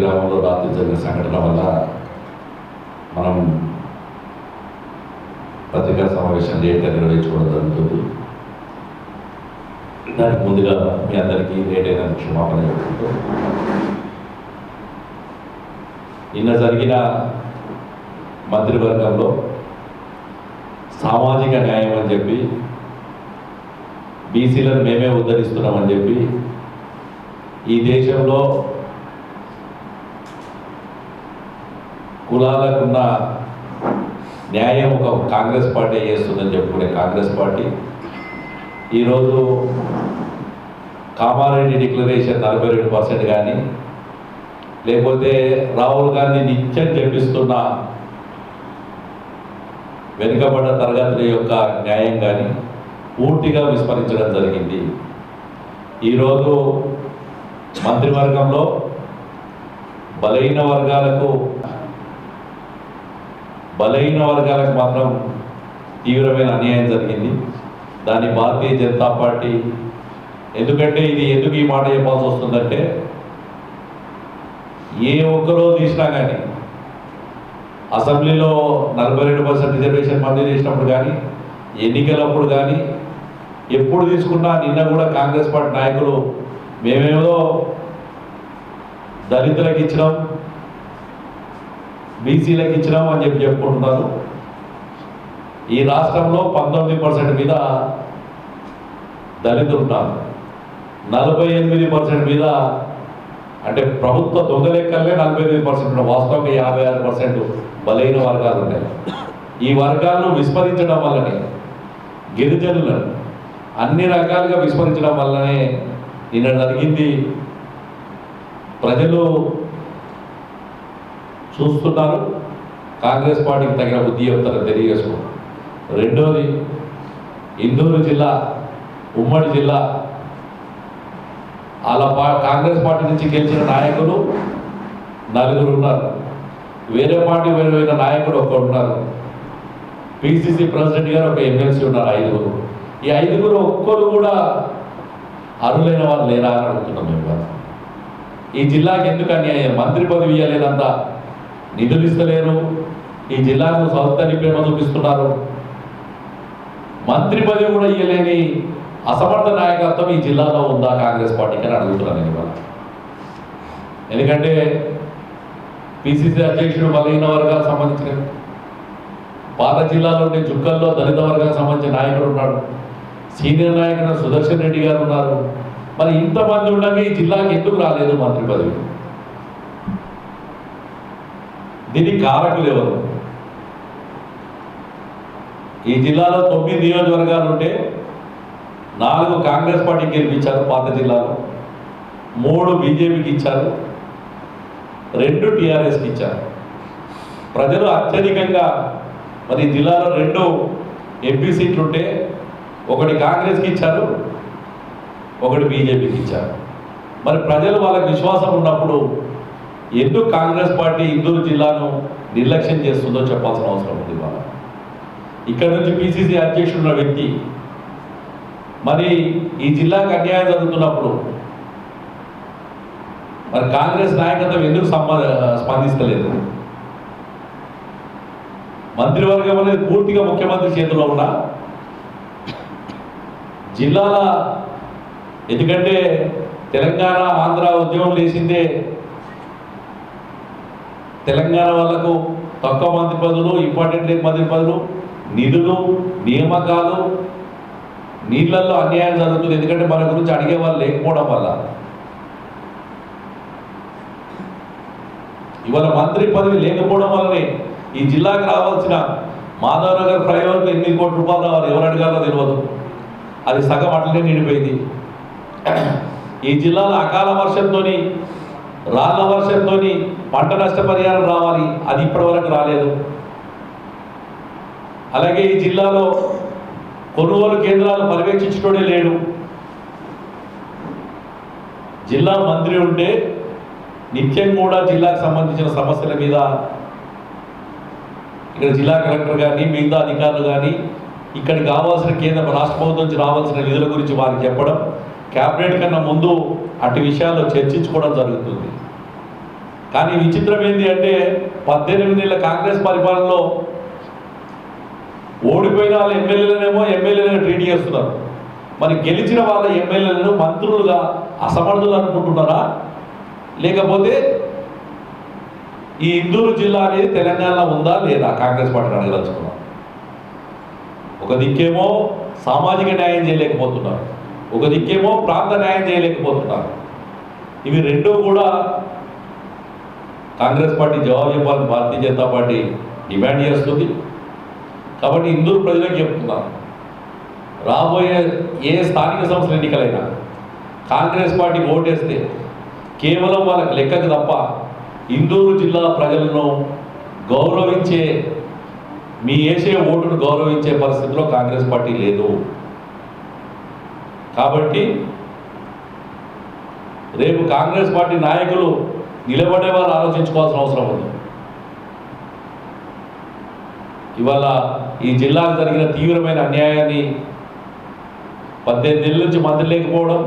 గ్రామంలో రాత్రి జరిగిన సంఘటన వల్ల మనం పత్రికా సమావేశం లేట్గా నిర్వహించుకోవడం జరుగుతుంది. దానికి ముందుగా మీ అందరికీ లేట్ అయిన క్షమాపణ చెప్తుంటూ నిన్న జరిగిన మంత్రివర్గంలో సామాజిక న్యాయం అని చెప్పి బీసీలను మేమే ఉద్ధరిస్తున్నామని చెప్పి ఈ దేశంలో కులాలకున్న న్యాయం ఒక కాంగ్రెస్ పార్టీ చేస్తుందని చెప్పుకునే కాంగ్రెస్ పార్టీ. ఈరోజు కామారెడ్డి డిక్లరేషన్ నలభై రెండు పర్సెంట్ కానీ లేకపోతే రాహుల్ గాంధీ నిత్యం జపిస్తున్న వెనుకబడ్డ తరగతుల యొక్క న్యాయం కానీ పూర్తిగా విస్మరించడం జరిగింది. ఈరోజు మంత్రివర్గంలో బలహీన వర్గాలకు బలహీన వర్గాలకు మాత్రం తీవ్రమైన అన్యాయం జరిగింది. దాన్ని భారతీయ జనతా పార్టీ ఎందుకంటే ఇది ఎందుకు ఈ మాట చెప్పాల్సి వస్తుందంటే ఏ ఒక్కరో తీసినా కానీ అసెంబ్లీలో నలభై రెండు పర్సెంట్ రిజర్వేషన్ మంజూరు చేసినప్పుడు కానీ ఎన్నికలప్పుడు కానీ ఎప్పుడు తీసుకున్నా నిన్న కూడా కాంగ్రెస్ పార్టీ నాయకులు మేమేమో దళితులకు ఇచ్చినాం బీసీలకు ఇచ్చినాం అని చెప్పి చెప్పుకుంటున్నారు. ఈ రాష్ట్రంలో పంతొమ్మిది పర్సెంట్ మీద దళితులున్నారు నలభై ఎనిమిది పర్సెంట్ మీద అంటే ప్రభుత్వ దొంగ లెక్కలే నలభై ఎనిమిది పర్సెంట్ ఉన్నాయి వాస్తవంగా యాభై ఆరు పర్సెంట్ బలైన వర్గాలు ఉన్నాయి ఈ వర్గాలను విస్మరించడం వల్లనే గిరిజనులను అన్ని రకాలుగా విస్మరించడం వల్లనే ఈయన జరిగింది ప్రజలు చూస్తున్నారు కాంగ్రెస్ పార్టీకి తగిన బుద్ధి చెప్తారని తెలియజేసుకో రెండోది ఇందూరు జిల్లా ఉమ్మడి జిల్లా అలా పా కాంగ్రెస్ పార్టీ నుంచి గెలిచిన నాయకులు నలుగురు ఉన్నారు. వేరే పార్టీ వెళ్ళిన నాయకుడు ఒకరు ఉన్నారు. పిసిసి ప్రెసిడెంట్ గారు ఒక ఎమ్మెల్సీ ఉన్నారు ఐదుగురు. ఈ ఐదుగురు ఒక్కరు కూడా అర్హులైన వాళ్ళు లేరా అని అడుగుతున్నాం మేము ఈ జిల్లాకి ఎందుకు అన్యాయం మంత్రి పదవి ఇవ్వలేదంతా నిధులు ఇస్తలేరు. ఈ జిల్లాకు సౌతని ప్రేమ చూపిస్తున్నారు. మంత్రి పదవి కూడా ఇవ్వలేని అసమర్థ నాయకత్వం ఈ జిల్లాలో ఉందా కాంగ్రెస్ పార్టీకి అని అడుగుతున్నాను నేను ఇవాళ. ఎందుకంటే పిసిసి అధ్యక్షుడు బలహీన వర్గాలకు సంబంధించిన పాత జిల్లాలో ఉండే జుక్కల్లో దళిత వర్గానికి సంబంధించిన నాయకుడు ఉన్నాడు. సీనియర్ నాయకుడు సుదర్శన్ రెడ్డి గారు ఉన్నారు. మరి ఇంతమంది ఉండగా ఈ జిల్లాకి ఎందుకు రాలేదు మంత్రి పదవి? దీనికి కారకులు ఎవరు? ఈ జిల్లాలో తొమ్మిది నియోజకవర్గాలు ఉంటే నాలుగు కాంగ్రెస్ పార్టీకి గెలిపించారు పాత జిల్లాలో. మూడు బీజేపీకి ఇచ్చారు. రెండు టీఆర్ఎస్కి ఇచ్చారు. ప్రజలు అత్యధికంగా మరి జిల్లాలో రెండు ఎంపీ సీట్లు ఉంటే ఒకటి కాంగ్రెస్కి ఇచ్చారు ఒకటి బీజేపీకి ఇచ్చారు. మరి ప్రజలు వాళ్ళకి విశ్వాసం ఉన్నప్పుడు ఎందుకు కాంగ్రెస్ పార్టీ ఇందూరు జిల్లాను నిర్లక్ష్యం చేస్తుందో చెప్పాల్సిన అవసరం ఉంది వాళ్ళ ఇక్కడ నుంచి పిసిసి అధ్యక్షుడు ఉన్న వ్యక్తి మరి ఈ జిల్లాకు అన్యాయం జరుగుతున్నప్పుడు మరి కాంగ్రెస్ నాయకత్వం ఎందుకు స్పందిస్తలేదు? మంత్రివర్గం అనేది పూర్తిగా ముఖ్యమంత్రి చేతిలో ఉన్న జిల్లాల ఎందుకంటే తెలంగాణ ఆంధ్ర ఉద్యమం లేచిందే తెలంగాణ వాళ్ళకు తక్కువ మంది పదులు ఇంపార్టెంట్ లేని మంది పదులు నిధులు నియామకాలు నీళ్ళల్లో అన్యాయం జరుగుతుంది. ఎందుకంటే మన గురించి అడిగే వాళ్ళు లేకపోవడం వల్ల. ఇవాళ మంత్రి పదవి లేకపోవడం వల్లనే ఈ జిల్లాకు రావాల్సిన మాధవ్ నగర్ ఫ్లైఓవర్కి ఎనిమిది కోట్ల రూపాయలు రావాలి ఎవరు అడగాలో తెలియదు అది సగం అట్లనే నిండిపోయింది. ఈ జిల్లాలో అకాల వర్షంతోని రాళ్ళ వర్షంతో పంట నష్టపరిహారం రావాలి. అది ఇప్పటివరకు రాలేదు. అలాగే ఈ జిల్లాలో కొనుగోలు కేంద్రాలు పర్యవేక్షించడే లేడు. జిల్లా మంత్రి ఉంటే నిత్యం కూడా జిల్లాకు సంబంధించిన సమస్యల మీద ఇక్కడ జిల్లా కలెక్టర్ కానీ మిగతా అధికారులు కానీ ఇక్కడికి కావాల్సిన కేంద్ర రాష్ట్ర ప్రభుత్వం నుంచి రావాల్సిన నిధుల గురించి వారికి చెప్పడం క్యాబినెట్ కన్నా ముందు అటు విషయాల్లో చర్చించుకోవడం జరుగుతుంది. కానీ విచిత్రం ఏంటి అంటే పద్దెనిమిది నెలల కాంగ్రెస్ పరిపాలనలో ఓడిపోయిన వాళ్ళ ఎమ్మెల్యేలనేమో ఎమ్మెల్యేలను ట్రీట్ చేస్తున్నారు. మరి గెలిచిన వాళ్ళ ఎమ్మెల్యేలను మంత్రులుగా అసమర్థులు అనుకుంటున్నారా? లేకపోతే ఈ ఇందూరు జిల్లా అనేది తెలంగాణలో ఉందా లేదా కాంగ్రెస్ పార్టీని అడగదలుచుకున్నాం ఒక దిక్కేమో సామాజిక న్యాయం చేయలేకపోతున్నారు. ఒక దిక్కేమో ప్రాంత న్యాయం చేయలేకపోతున్నారు. ఇవి రెండూ కూడా కాంగ్రెస్ పార్టీ జవాబు చెప్పాలని భారతీయ జనతా పార్టీ డిమాండ్ చేస్తుంది. కాబట్టి ఇందూరు ప్రజలకు చెప్తున్నాను. రాబోయే ఏ స్థానిక సంస్థల ఎన్నికలైనా కాంగ్రెస్ పార్టీ ఓటేస్తే కేవలం వాళ్ళకి లెక్కకు తప్ప ఇందూరు జిల్లా ప్రజలను గౌరవించే మీ వేసే ఓటును గౌరవించే పరిస్థితిలో కాంగ్రెస్ పార్టీ లేదు. కాబట్టి రేపు కాంగ్రెస్ పార్టీ నాయకులు నిలబడే వాళ్ళు ఆలోచించుకోవాల్సిన అవసరం ఉంది. ఇవాళ ఈ జిల్లాకు జరిగిన తీవ్రమైన అన్యాయాన్ని పద్దెనిమిది నెలల నుంచి మంత్రి లేకపోవడం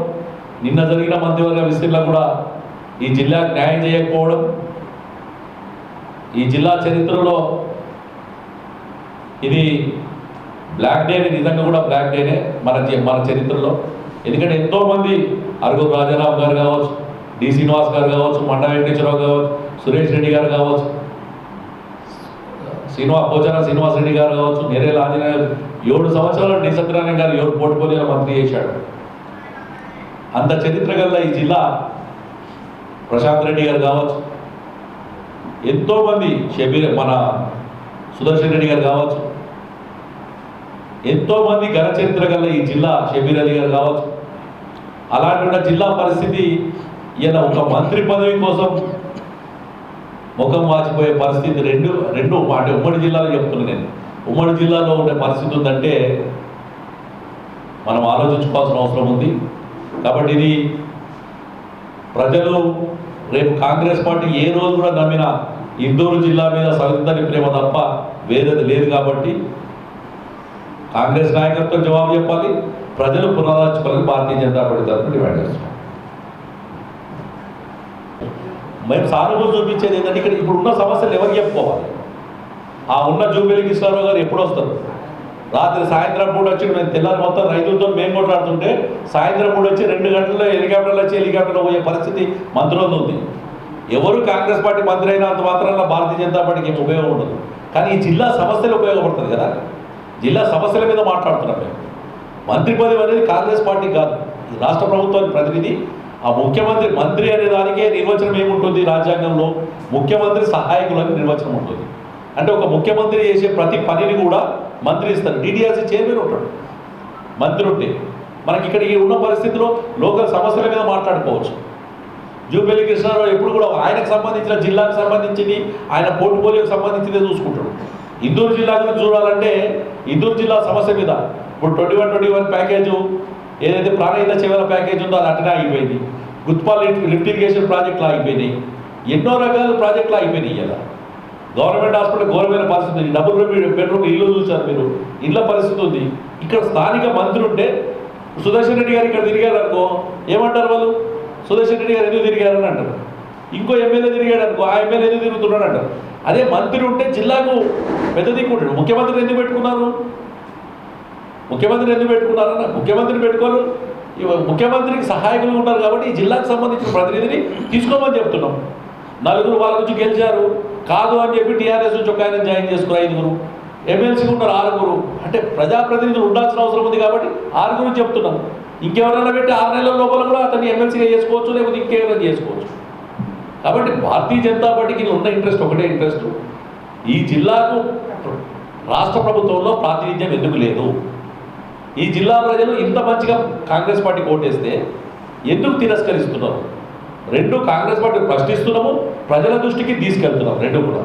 నిన్న జరిగిన మంత్రివర్గ విస్తీర్ణ కూడా ఈ జిల్లాకు న్యాయం చేయకపోవడం ఈ జిల్లా చరిత్రలో ఇది బ్లాక్ డేనే నిజంగా కూడా బ్లాక్ డేనే మన మన చరిత్రలో. ఎందుకంటే ఎంతోమంది అరుగు రాజారావు గారు కావచ్చు డి. శ్రీనివాస్ గారు కావచ్చు మండ వెంకటేశ్వరరావు కావచ్చు సురేష్ రెడ్డి గారు కావచ్చు శ్రీనివాస్ పోచారం శ్రీనివాస్ రెడ్డి గారు కావచ్చు నేరే ఆంజనేయ ఏడు సంవత్సరాలు డి. సత్యనారాయణ గారు ఏడు పోర్ట్ఫోలియో మంత్రి చేశాడు. అంత చరిత్ర గల ఈ జిల్లా ప్రశాంత్ రెడ్డి గారు కావచ్చు ఎంతోమంది షబీర్ మన సుదర్శన్ రెడ్డి గారు కావచ్చు ఎంతోమంది ఘన గల ఈ జిల్లా షబీర్ అలీ గారు కావచ్చు. అలాంటి ఉన్న జిల్లా పరిస్థితి ఈయన ఒక మంత్రి పదవి కోసం ముఖం వాచిపోయే పరిస్థితి రెండు రెండు అంటే ఉమ్మడి జిల్లాలో చెప్తున్నాను నేను. ఉమ్మడి జిల్లాలో ఉండే పరిస్థితి ఉందంటే మనం ఆలోచించుకోవాల్సిన అవసరం ఉంది. కాబట్టి ఇది ప్రజలు రేపు కాంగ్రెస్ పార్టీ ఏ రోజు కూడా నమ్మిన ఇందూరు జిల్లా మీద సరిద్దని ప్రేమ తప్ప వేరేది లేదు కాబట్టి కాంగ్రెస్ నాయకత్వం జవాబు చెప్పాలి ప్రజలు పునరాలోచించుకోవాలని భారతీయ జనతా పార్టీ తరఫున డిమాండ్ చేస్తున్నాం. మేము సానుభూతి చూపించేది ఏంటంటే ఇక్కడ ఇప్పుడు ఉన్న సమస్యలు ఎవరికి చెప్పుకోవాలి? ఆ ఉన్న జూబిలీ కృష్ణారావు గారు ఎప్పుడు వస్తారు? రాత్రి సాయంత్రం పూట వచ్చి మేము తెల్లారి మొత్తం రైతులతో మేము కొట్లాడుతుంటే సాయంత్రం పూట వచ్చి రెండు గంటల్లో హెలికాప్టర్లు వచ్చి హెలికాప్టర్లో పోయే పరిస్థితి మంత్రులతో ఉంది. ఎవరు కాంగ్రెస్ పార్టీ మంత్రి అయినంత మాత్రాన భారతీయ జనతా పార్టీకి ఉపయోగం ఉండదు. కానీ ఈ జిల్లా సమస్యలు ఉపయోగపడుతుంది కదా. జిల్లా సమస్యల మీద మాట్లాడుతున్నాం మేము. మంత్రి పదవి అనేది కాంగ్రెస్ పార్టీ కాదు. ఈ రాష్ట్ర ప్రభుత్వానికి ప్రతినిధి. ఆ ముఖ్యమంత్రి మంత్రి అనే దానికే నిర్వచనం ఏముంటుంది రాజ్యాంగంలో? ముఖ్యమంత్రి సహాయకులని నిర్వచనం ఉంటుంది. అంటే ఒక ముఖ్యమంత్రి చేసే ప్రతి పనిని కూడా మంత్రి ఇస్తారు. డిడిఆర్సీ చైర్మన్ ఉంటాడు. మంత్రి ఉంటే. మనకి ఇక్కడ ఉన్న పరిస్థితిలో లోకల్ సమస్యల మీద మాట్లాడుకోవచ్చు. జూబెల్లి కృష్ణారావు ఎప్పుడు కూడా ఆయనకు సంబంధించిన జిల్లాకు సంబంధించింది ఆయన పోర్ట్ఫోలియోకి సంబంధించిందే చూసుకుంటాడు. ఇందూరు జిల్లా గురించి చూడాలంటే ఇందూరు జిల్లా సమస్య మీద. ఇప్పుడు twenty one twenty one package ఏదైతే ప్రాణహిత చివర ప్యాకేజ్ ఉందో అది అట్టనే ఆగిపోయింది. గుత్పాల్ లిఫ్ట్ లిఫ్ట్ ఇరిగేషన్ ప్రాజెక్టులు ఆగిపోయినాయి. ఎన్నో రకాల ప్రాజెక్టులు ఆగిపోయినాయి ఇలా గవర్నమెంట్ హాస్పిటల్ ఘోరమైన పరిస్థితి ఉంది. డబుల్ బెడ్- బెడ్రూమ్ ఇల్లు చూసారు మీరు. ఇళ్ళ పరిస్థితి ఉంది. ఇక్కడ స్థానిక మంత్రి ఉంటే సుదర్శన్ రెడ్డి గారు ఇక్కడ తిరిగారు అనుకో ఏమంటారు వాళ్ళు? సుదర్శన్ రెడ్డి గారు ఎందుకు తిరిగారని అంటారు. ఇంకో ఎమ్మెల్యే తిరిగాడు అనుకో ఆ ఎమ్మెల్యే ఎందుకు తిరుగుతున్నాడు అంటారు. అదే మంత్రి ఉంటే జిల్లాకు పెద్ద దిక్కుంటాడు ముఖ్యమంత్రిని ఎందుకు పెట్టుకున్నారు? ముఖ్యమంత్రిని ఎందుకు పెట్టుకున్నారన్న ముఖ్యమంత్రిని పెట్టుకోరు. ముఖ్యమంత్రికి సహాయకులు ఉన్నారు కాబట్టి ఈ జిల్లాకు సంబంధించిన ప్రతినిధిని తీసుకోమని చెప్తున్నాం. నలుగురు వాళ్ళ నుంచి గెలిచారు. కాదు అని చెప్పి టీఆర్ఎస్ నుంచి ఒక ఆయన జాయిన్ చేసుకున్నారు ఐదుగురు. ఎమ్మెల్సీ ఉన్నారు ఆరుగురు. అంటే ప్రజాప్రతినిధులు ఉండాల్సిన అవసరం ఉంది కాబట్టి ఆరుగురు చెప్తున్నాం. ఇంకెవరైనా పెట్టి ఆరు నెలల లోపల కూడా అతన్ని ఎమ్మెల్సీగా చేసుకోవచ్చు లేకపోతే ఇంకెవరైనా చేసుకోవచ్చు. కాబట్టి భారతీయ జనతా పార్టీకి ఉన్న ఇంట్రెస్ట్ ఒకటే ఇంట్రెస్ట్ ఈ జిల్లాకు రాష్ట్ర ప్రభుత్వంలో ప్రాతినిధ్యం ఎందుకు లేదు? ఈ జిల్లా ప్రజలు ఇంత మంచిగా కాంగ్రెస్ పార్టీ ఓటేస్తే ఎందుకు తిరస్కరిస్తున్నారు రెండు కాంగ్రెస్ పార్టీ ప్రశ్నిస్తున్నాము ప్రజల దృష్టికి తీసుకెళ్తున్నాం రెండు కూడా.